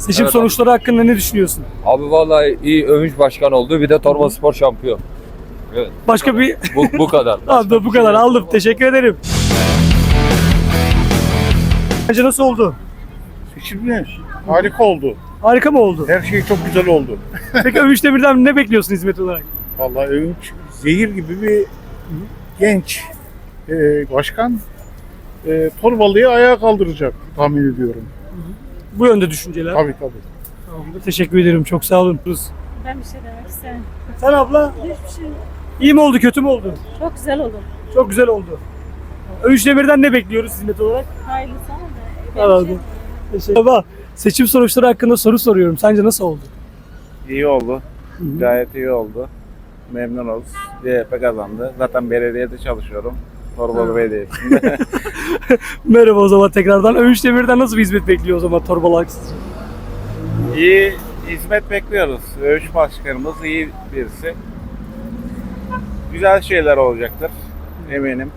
Seçim Evet, sonuçları hakkında ne düşünüyorsun? Abi vallahi iyi övünç başkan oldu. Bir de Torba Spor şampiyon. Evet. Başka bir... Bu, bu kadar. Tamam da bu kadar aldım. Teşekkür ederim. Bence nasıl oldu? Şimdi harika oldu. Harika mı oldu? Her şey çok güzel oldu. Peki Övünç Demir'den ne bekliyorsun hizmet olarak? Vallahi Övünç zehir gibi bir genç e, başkan e, Torbalı'yı ayağa kaldıracak tahmin ediyorum. Bu yönde düşünceler. Tabii tabii. Tamamdır. Teşekkür ederim. Çok sağ olun. Ben bir şey demek istemiyorum. Sen abla Hiçbir şey iyi mi oldu kötü mü oldu? çok güzel olur. Çok güzel oldu. Övünç Demir'den ne bekliyoruz hizmet olarak? Hayırlısı ama da. ben Tamam. bir şey- Teşekkür Baba, seçim sonuçları hakkında soru soruyorum. Sence nasıl oldu? İyi oldu. Gayet iyi oldu. Memnunuz. CHP kazandı. Zaten belediyede çalışıyorum. Torbalı Belediyesi'nde. Merhaba o zaman tekrardan. Övünç Demir'den nasıl bir hizmet bekliyor o zaman Torbalı iyi hizmet bekliyoruz. Övüş başkanımız iyi birisi. Güzel şeyler olacaktır. Eminim.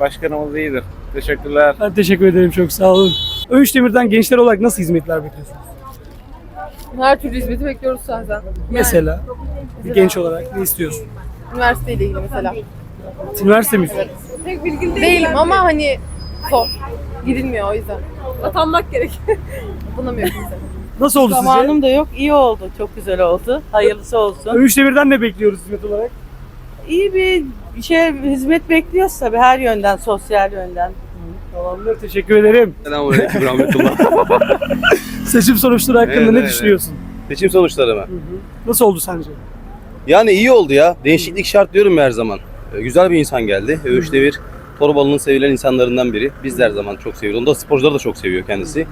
Başkanımız iyidir. Teşekkürler. Ben teşekkür ederim. Çok sağ olun. Övünç Demir'den gençler olarak nasıl hizmetler bekliyorsunuz? Her türlü hizmeti bekliyoruz zaten. Mesela bir genç olarak ne istiyorsun? Üniversiteyle ilgili mesela. Üniversite mi istiyorsun? Pek bilgili değilim ama hani zor. Gidilmiyor o yüzden. Atanmak gerek. Atanamıyor kimse. Nasıl oldu sizce? Zamanım da yok. iyi oldu. Çok güzel oldu. Hayırlısı olsun. Övünç Demir'den ne bekliyoruz hizmet olarak? İyi bir şey hizmet bekliyoruz tabii her yönden, sosyal yönden. Tamamdır. Teşekkür ederim. Selamünaleyküm rahmetullah. Seçim sonuçları hakkında Evet, ne evet. düşünüyorsun? Seçim sonuçları mı? Nasıl oldu sence? Yani iyi oldu ya. Değişiklik şart diyorum her zaman. Ee, Güzel bir insan geldi. Övüş Devir Torbalı'nın sevilen insanlarından biri. Biz her zaman çok seviyoruz. Onu da sporcular da çok seviyor kendisi.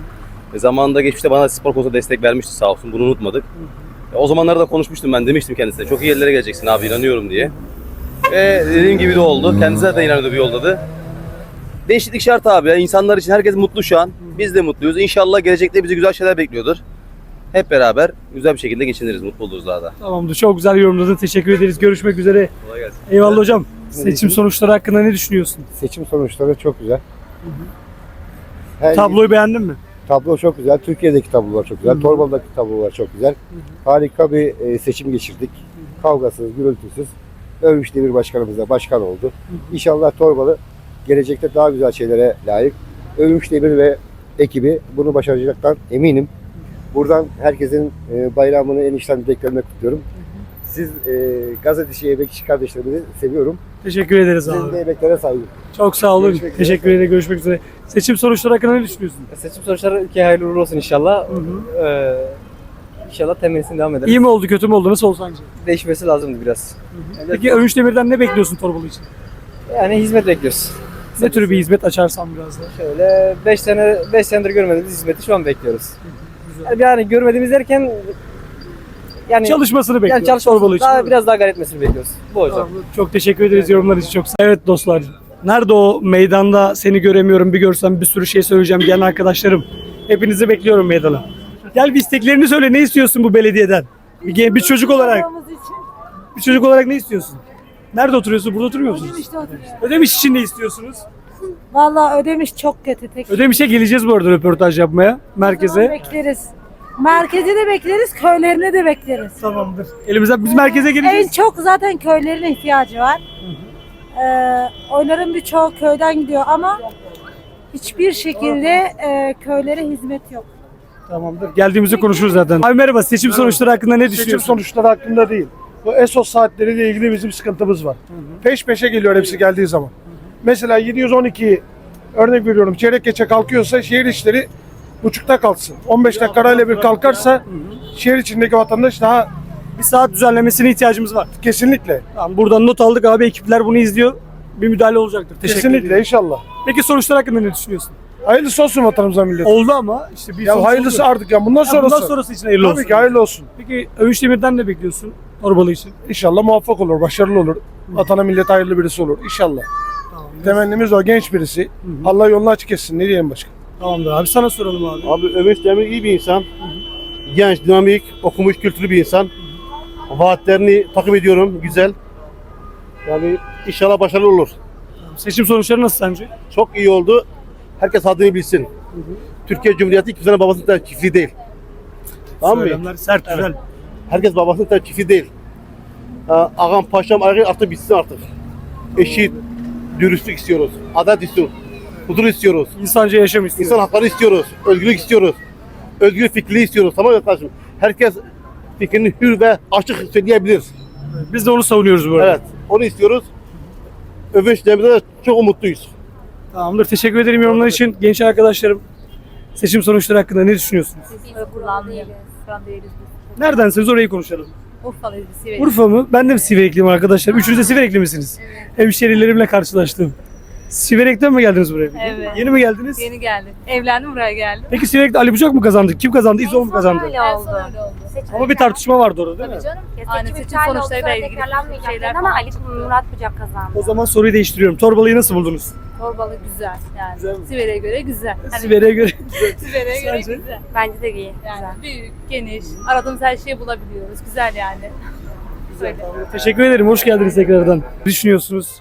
E, zamanında geçmişte bana spor konusunda destek vermişti sağ olsun. Bunu unutmadık. E, o zamanlarda da konuşmuştum ben. Demiştim kendisine. Çok iyi yerlere geleceksin abi inanıyorum diye. Ve dediğim gibi de oldu. Kendisi zaten inanıyordu bir yoldadı. Değişiklik şart abi ya. İnsanlar için herkes mutlu şu an. Biz de mutluyuz. İnşallah gelecekte bizi güzel şeyler bekliyordur. Hep beraber güzel bir şekilde geçiniriz. Mutlu oluruz daha da. Tamamdır. Çok güzel yorumladın. Teşekkür ederiz. Görüşmek üzere. Kolay gelsin. Eyvallah hocam. Seçim sonuçları hakkında ne düşünüyorsun? Seçim sonuçları çok güzel. Her Tabloyu beğendin mi? tablo çok güzel. Türkiye'deki tablolar çok güzel. Hı hı. Torbalı'daki tablolar çok güzel. Harika bir e, seçim geçirdik. Kavgasız, gürültüsüz. Övüş Demir Başkanımız da başkan oldu. İnşallah Torbalı gelecekte daha güzel şeylere layık. Övüş Demir ve ekibi bunu başaracaktan eminim. Buradan herkesin e, bayramını en içten dileklerimle kutluyorum. Siz e, gazeteci, emekçi kardeşlerimizi seviyorum. Teşekkür ederiz Sizin de abi. emeklere saygı. Çok sağ olun. Görüşmek üzere. Teşekkür ederim. Görüşmek üzere. Seçim sonuçları hakkında ne düşünüyorsun? Seçim sonuçları ülkeye hayırlı uğurlu olsun inşallah. Ee, inşallah temellisini devam eder. İyi mi oldu, kötü mü oldu? Nasıl oldu sence? Değişmesi lazımdı biraz. Peki Övünç Demir'den ne bekliyorsun Torbalı için? Yani hizmet bekliyoruz. Ne tür bir hizmet açarsan biraz da. Şöyle 5 sene 5 senedir görmediğimiz hizmeti şu an bekliyoruz. Yani, yani görmediğimiz derken yani Çalışmasını bekliyoruz yani çalışması Torbalı için. daha biraz daha gayret etmesini bekliyoruz. Bu hocam. Tamam, Çok teşekkür ederiz yorumlar için çok sağ Evet dostlar. Nerede o meydanda seni göremiyorum bir görsem bir sürü şey söyleyeceğim gelen arkadaşlarım. Hepinizi bekliyorum meydana. Gel bir isteklerini söyle ne istiyorsun bu belediyeden? Bir, bir çocuk olarak. Bir çocuk olarak ne istiyorsun? Nerede oturuyorsun? Burada oturmuyor musunuz? Ödemiş'te oturuyoruz. Ödemiş için ne istiyorsunuz? Vallahi Ödemiş çok kötü. Tek Ödemiş'e geleceğiz bu arada röportaj yapmaya merkeze. bekleriz. Merkezi de bekleriz, köylerini de bekleriz. Tamamdır. Elimizden biz merkeze En geleceğiz. çok zaten köylerin ihtiyacı var. Ee, oyların birçoğu köyden gidiyor ama hiçbir şekilde e, köylere hizmet yok. Tamamdır. Geldiğimizde konuşuruz zaten. Abi merhaba. Seçim sonuçları hakkında ne Seçim düşünüyorsun? sonuçları hakkında değil. Bu ESOS saatleriyle ilgili bizim sıkıntımız var. Peş peşe geliyor hepsi geldiği zaman. Mesela 712 örnek veriyorum çeyrek geçe kalkıyorsa şehir işleri buçukta kalksın. 15 dakika arayla bir kalkarsa şehir içindeki vatandaş daha Bir saat düzenlemesine ihtiyacımız var. kesinlikle Tamam, buradan not aldık abi. Ekipler bunu izliyor. Bir müdahale olacaktır. Teşekkür kesinlikle ederim. inşallah. Peki sonuçlar hakkında ne düşünüyorsun? Hayırlısı olsun vatanımıza millet. Oldu ama işte bir Ya sonuç hayırlısı oldu. artık ya bundan Ya sonrası. bundan sonrası için hayırlı Tabii olsun. ki hayırlı olsun. Peki Övüş Demir'den ne bekliyorsun? Torbalı için. İnşallah muvaffak olur, başarılı olur. Vatana millet hayırlı birisi olur. İnşallah. Temennimiz o genç birisi. Allah yolunu açık etsin. Ne diyelim başka? Tamamdır abi. Sana soralım abi. Abi Övünç Demir iyi bir insan. Genç, dinamik, okumuş, kültürlü bir insan. Vaatlerini takip ediyorum. Güzel. Yani inşallah başarılı olur. Seçim sonuçları nasıl sence? Çok iyi oldu. Herkes haddini bilsin. Türkiye Cumhuriyeti kimsenin babasının da çiftliği değil. Tamam mı? Söylemler sert Evet. güzel. Herkes babasının tepkisi değil. Ha, Ağam paşam ayrı artık bitsin artık. Eşit, dürüstlük istiyoruz. Adalet istiyoruz. Huzur istiyoruz. İnsanca yaşam istiyor. İnsan hakları istiyoruz. Özgürlük istiyoruz. Özgür fikri istiyoruz. Tamam mı arkadaşım? Herkes fikrini hür ve açık söyleyebilir. Biz de onu savunuyoruz bu arada. Evet. Onu istiyoruz. Övünç demede de çok umutluyuz. Tamamdır. Teşekkür ederim yorumlar için. Genç arkadaşlarım seçim sonuçları hakkında ne düşünüyorsunuz? Kullanmıyoruz. Şu an değiliz. Neredensiniz orayı konuşalım. Urfalıyız biz. Sivri. Urfa mı? Ben de Siverekliyim arkadaşlar. Üçünüz de Siverekli misiniz? Hemşerilerimle karşılaştım. Siverek'ten mi geldiniz buraya? Evet. Yeni mi geldiniz? Yeni geldim. Evlendim buraya geldim. Peki Siverek'te Ali Bucak mı kazandı? Kim kazandı? İzol mu kazandı? Öyle oldu. öyle oldu. Ama bir tartışma vardı orada değil mi? Tabii canım. Aynen Seçim sonuçlarıyla ilgili şeyler ama. Ali Murat Bucak kazandı. O zaman soruyu değiştiriyorum. Torbalı'yı nasıl buldunuz? Torbalı güzel yani. Güzel mi? Siverek'e göre güzel. Hani Siverek'e göre. Siverek'e göre Sence? güzel. Bence de iyi. Yani Güzel. büyük, geniş, aradığımız her şeyi bulabiliyoruz. Güzel yani. Böyle. Teşekkür ederim. Hoş geldiniz tekrardan. Ne düşünüyorsunuz?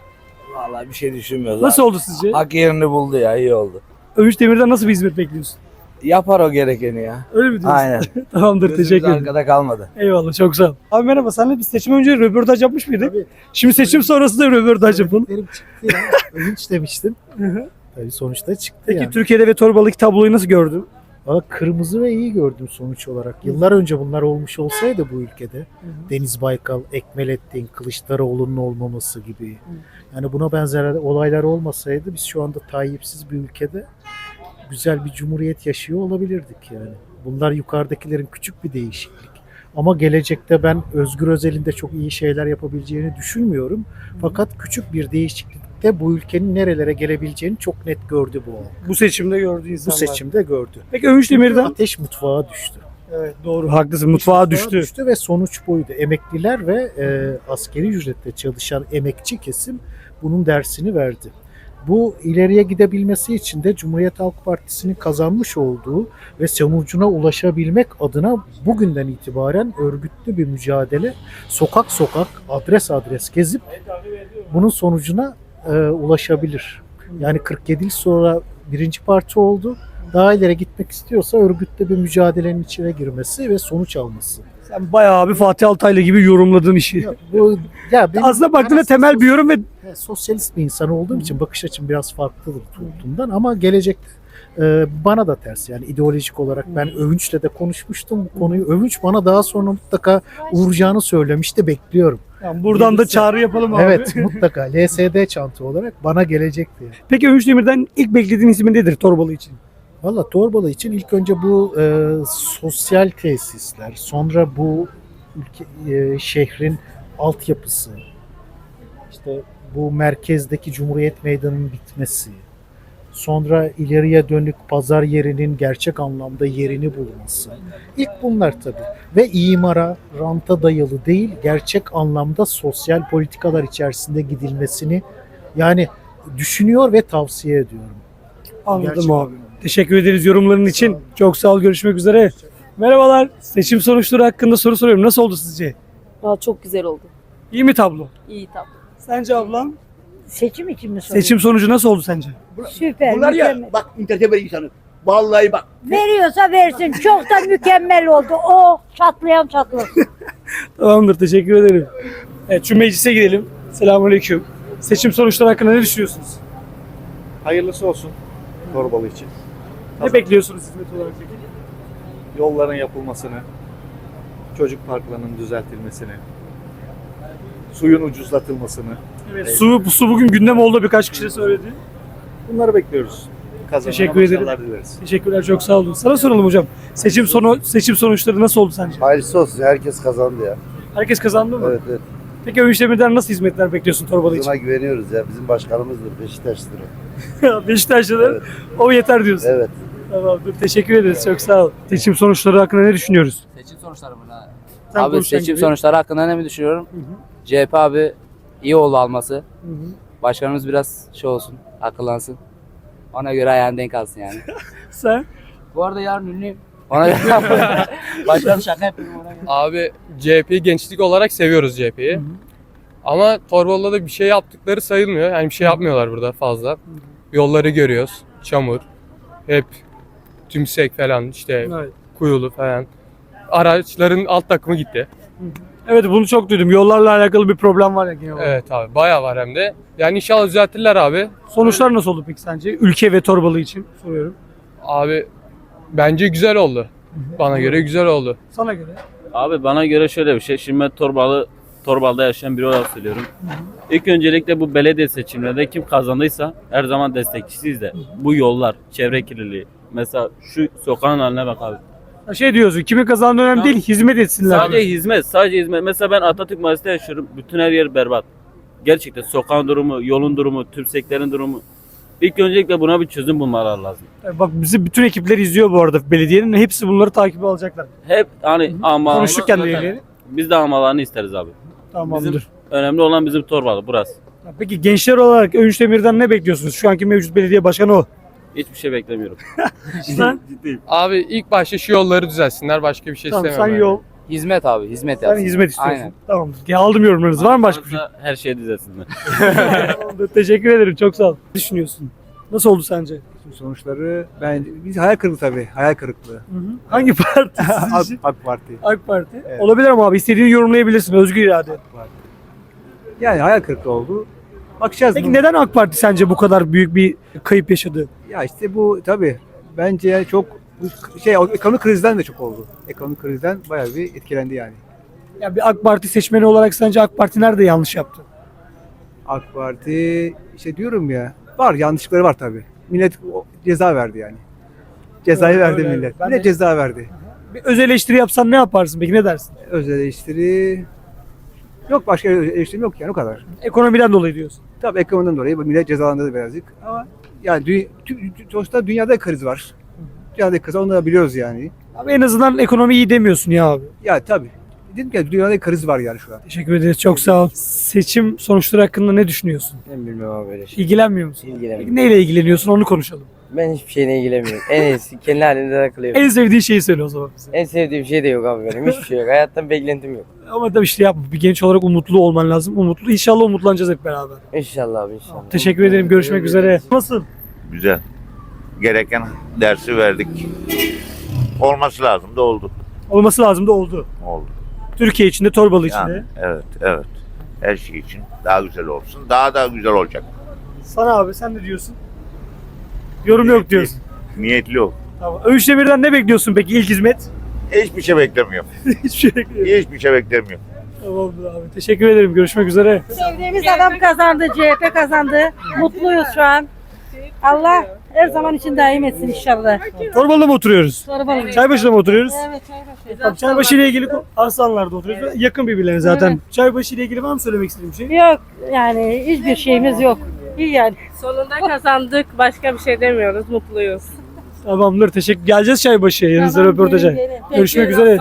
Vallahi bir şey düşünmüyoruz. Nasıl abi. oldu sizce? Hak yerini buldu ya iyi oldu. Övünç Demir'den nasıl bir hizmet bekliyorsun? Yapar o gerekeni ya. Öyle mi diyorsun? Aynen. Tamamdır. Gözümüz teşekkür ederim. arkada kalmadı. Eyvallah. Çok sağ ol. Abi merhaba. Seninle bir seçim önce röportaj yapmış mıydık? Şimdi seçim sonrası da röportaj yapalım. çıktı ya. Övünç demiştim. Tabii sonuçta çıktı Peki yani. Türkiye'de ve Torbalı'daki tabloyu nasıl gördün? Valla kırmızı ve iyi gördüm sonuç olarak. Yıllar önce bunlar olmuş olsaydı bu ülkede Deniz Baykal, Ekmelettin, Kılıçdaroğlu'nun olmaması gibi. Yani buna benzer olaylar olmasaydı biz şu anda Tayyipsiz bir ülkede güzel bir cumhuriyet yaşıyor olabilirdik yani. Bunlar yukarıdakilerin küçük bir değişiklik. Ama gelecekte ben Özgür Özel'in de çok iyi şeyler yapabileceğini düşünmüyorum. Fakat küçük bir değişiklikte bu ülkenin nerelere gelebileceğini çok net gördü bu halk. Bu seçimde gördüğü Bu insanlar. seçimde gördü. Peki Övünç Demir'den? Ateş mutfağa düştü. Evet doğru haklısın. Mutfağa düştü. ve sonuç buydu. Emekliler ve e, askeri ücretle çalışan emekçi kesim bunun dersini verdi. Bu ileriye gidebilmesi için de Cumhuriyet Halk Partisi'nin kazanmış olduğu ve sonucuna ulaşabilmek adına bugünden itibaren örgütlü bir mücadele sokak sokak adres adres gezip bunun sonucuna e, ulaşabilir. Yani 47 yıl sonra birinci parti oldu. Daha ileri gitmek istiyorsa örgütlü bir mücadelenin içine girmesi ve sonuç alması. Sen bayağı bir Fatih Altaylı gibi yorumladın işi. Ya bu ya benim Aslında baktığında temel bir yorum ve sos- sosyalist bir insan olduğum için bakış açım biraz farklıdır tutumdan ama gelecekte e, bana da ters yani ideolojik olarak ben Övünç'le de konuşmuştum bu konuyu. Övünç bana daha sonra mutlaka vuracağını söylemişti bekliyorum. Yani buradan da çağrı yapalım abi. Evet mutlaka LSD çanta olarak bana gelecekti. Peki Övünç Demir'den ilk beklediğin ismi nedir Torbalı için? Valla Torbalı için ilk önce bu e, sosyal tesisler, sonra bu ülke, e, şehrin altyapısı, işte bu merkezdeki Cumhuriyet Meydanı'nın bitmesi, sonra ileriye dönük pazar yerinin gerçek anlamda yerini bulması. İlk bunlar tabii. Ve imara, ranta dayalı değil, gerçek anlamda sosyal politikalar içerisinde gidilmesini yani düşünüyor ve tavsiye ediyorum. Anladım Gerçekten. abi. Teşekkür ederiz yorumların için. Çok sağ ol. Görüşmek üzere. Merhabalar. Seçim sonuçları hakkında soru soruyorum. Nasıl oldu sizce? Aa, çok güzel oldu. İyi mi tablo? İyi tablo. Sence ablam? Seçim için mi Seçim sonucu nasıl oldu sence? Süper. Bunlar ya bak internete böyle insanı. Vallahi bak. Veriyorsa versin. Çok da mükemmel oldu. O çatlayan çatlasın. Tamamdır. Teşekkür ederim. Evet şu meclise gidelim. Selamünaleyküm. Seçim sonuçları hakkında ne düşünüyorsunuz? Hayırlısı olsun Torbalı için. Ne bekliyorsunuz hizmet olarak peki? Yolların yapılmasını, çocuk parklarının düzeltilmesini, suyun ucuzlatılmasını. Evet, su, su bugün gündem oldu birkaç kişi de söyledi. Bunları bekliyoruz. Kazanana Teşekkür ederim. başarılar dileriz. Teşekkürler çok sağ olun. Sana soralım hocam. Seçim sonu seçim sonuçları nasıl oldu sence? Hayırlısı olsun. Herkes kazandı ya. Herkes kazandı mı? Evet evet. Peki Övünç Demir'den nasıl hizmetler bekliyorsun Torbalı için? Buna güveniyoruz ya. Bizim başkanımızdır. Beşiktaş'tır. o. Beşiktaşlılar Evet. o yeter diyorsun. Evet. Tamamdır. Teşekkür ederiz. Çok sağ ol. Seçim sonuçları hakkında ne düşünüyoruz? Seçim sonuçları mı? Sen Abi konuşan seçim gibi. sonuçları hakkında ne mi düşünüyorum? Hı hı. CHP abi iyi oldu alması. Hı hı. Başkanımız biraz şey olsun, akıllansın. Ona göre ayağını denk alsın yani. Sen? Bu arada yarın ünlüyüm. Ona göre Başkanım şaka yapıyorum ona göre. Abi CHP'yi gençlik olarak seviyoruz CHP'yi. Ama Torbalı'da da bir şey yaptıkları sayılmıyor. Yani bir şey yapmıyorlar burada fazla. Yolları görüyoruz. Çamur. Hep tümsek falan işte Evet. kuyulu falan. araçların alt takımı gitti. Evet bunu çok duydum. Yollarla alakalı bir problem var ya genel olarak. Evet abi bayağı var hem de. Yani inşallah düzeltirler abi. Sonuçlar nasıl oldu peki sence? Ülke ve Torbalı için soruyorum. Abi bence güzel oldu. Bana göre güzel oldu. Sana göre. Abi bana göre şöyle bir şey. Şimdi ben Torbalı, Torbalı'da yaşayan biri olarak söylüyorum. İlk öncelikle bu belediye seçimlerinde kim kazandıysa her zaman destekçisiyiz de. Bu yollar, çevre kirliliği. Mesela şu sokağın haline bak abi. Ha, Şey diyorsun kimin kazandığı önemli değil hizmet etsinler. Sadece hizmet, sadece hizmet. Mesela ben Atatürk Mahallesi'nde yaşıyorum. Bütün her yer berbat. Gerçekten sokağın durumu, yolun durumu, tümseklerin durumu. İlk öncelikle buna bir çözüm bulmalar lazım. Bak bizi bütün ekipler izliyor bu arada belediyenin. Hepsi bunları takip alacaklar. Hep hani ama Konuştuk kendileri. Biz de amalarını isteriz abi. Tamamdır. Bizim önemli olan bizim Torbalı burası. Peki gençler olarak Övünç Demir'den ne bekliyorsunuz? Şu anki mevcut belediye başkanı o. Hiçbir şey beklemiyorum. Sen, Abi ilk başta şu yolları düzelsinler. Başka bir şey tamam, sen yani. yol, Hizmet abi hizmet sen yapsın. hizmet istiyorsun. Aynen. Tamamdır. Ya aldım yorumlarınızı. Var mı başka bir şey? Varsa Her şey düzelsinler. Tamamdır. Teşekkür ederim. Çok sağ ol. Ne düşünüyorsun? Nasıl oldu sence? Sonuçları ben biz hayal kırıklığı tabii. Hayal kırıklığı. Hangi parti? AK, sizce? AK Parti. AK Parti. Evet. Olabilir ama abi istediğini yorumlayabilirsin. Özgür irade. Yani hayal kırıklığı oldu. Bakacağız. Peki neden AK Parti sence bu kadar büyük bir kayıp yaşadı? Ya işte bu tabii bence çok şey ekonomik krizden de çok oldu. Ekonomik krizden bayağı bir etkilendi yani. Ya bir AK Parti seçmeni olarak sence AK Parti nerede yanlış yaptı? AK Parti işte diyorum ya var yanlışlıkları var tabii. Millet ceza verdi yani. Cezayı Öyle, verdi öyle. millet. Ben millet de- ceza verdi. Bir öz eleştiri yapsan ne yaparsın peki ne dersin? Öz eleştiri yok başka eleştirim yok yani o kadar. Ekonomiden dolayı diyorsun. Tabii ekonomiden dolayı millet cezalandırdı birazcık ama yani dü- tü- tü- sonuçta dünyada kriz var. Dünyada kriz var, onu da biliyoruz yani. Abi en azından ekonomi iyi demiyorsun ya abi. Ya tabii. Dedim ki dünyada kriz var yani şu an. Teşekkür ederiz. Çok sağ ol. Seçim sonuçları hakkında ne düşünüyorsun? Ben bilmiyorum abi böyle şey. İlgilenmiyor musun? İlgilenmiyorum. Peki neyle ilgileniyorsun onu konuşalım. Ben hiçbir şeyine ilgilenmiyorum. En iyisi kendi halinde takılıyorum. En sevdiğin şeyi söyle o zaman bize. En sevdiğim şey de yok abi benim. Hiçbir şey yok. Hayattan beklentim yok. Ama tabii işte yapma. Bir genç olarak umutlu olman lazım. Umutlu. İnşallah umutlanacağız hep beraber. İnşallah abi inşallah. Teşekkür ederim. Görüşmek üzere. Nasıl? Güzel. Gereken dersi verdik. Olması lazım da oldu. Olması lazım da oldu. Oldu. Türkiye içinde, Torbalı içinde. Yani, evet, evet. Her şey için daha güzel olsun. Daha da güzel olacak. Sana abi sen ne diyorsun? Yorum yok diyorsun. Niyetli ol. Tamam. Övüş Demir'den ne bekliyorsun peki ilk hizmet? Hiçbir şey beklemiyorum. Hiçbir şey bekliyorum. Hiçbir şey beklemiyorum. Tamamdır abi. Teşekkür ederim. Görüşmek üzere. Sevdiğimiz adam kazandı, CHP kazandı. Mutluyuz şu an. Allah her zaman için daim etsin inşallah. Torbalı'da mı oturuyoruz? Torbalı. Çaybaşı'da mı oturuyoruz? Evet, çaybaşı. Tamam, Çaybaşı ile ilgili Arslanlar'da oturuyoruz. Yakın birbirlerine zaten. Çaybaşı ile ilgili var mı söylemek istediğim şey? Yok yani hiçbir şeyimiz yok. İyi yani. Sonunda kazandık. Başka bir şey demiyoruz. Mutluyuz. Tamamdır. Teşekkür. Geleceğiz Çaybaşı'ya yanınızda Tamam, röportaja. gelin, gelin. Görüşmek üzere.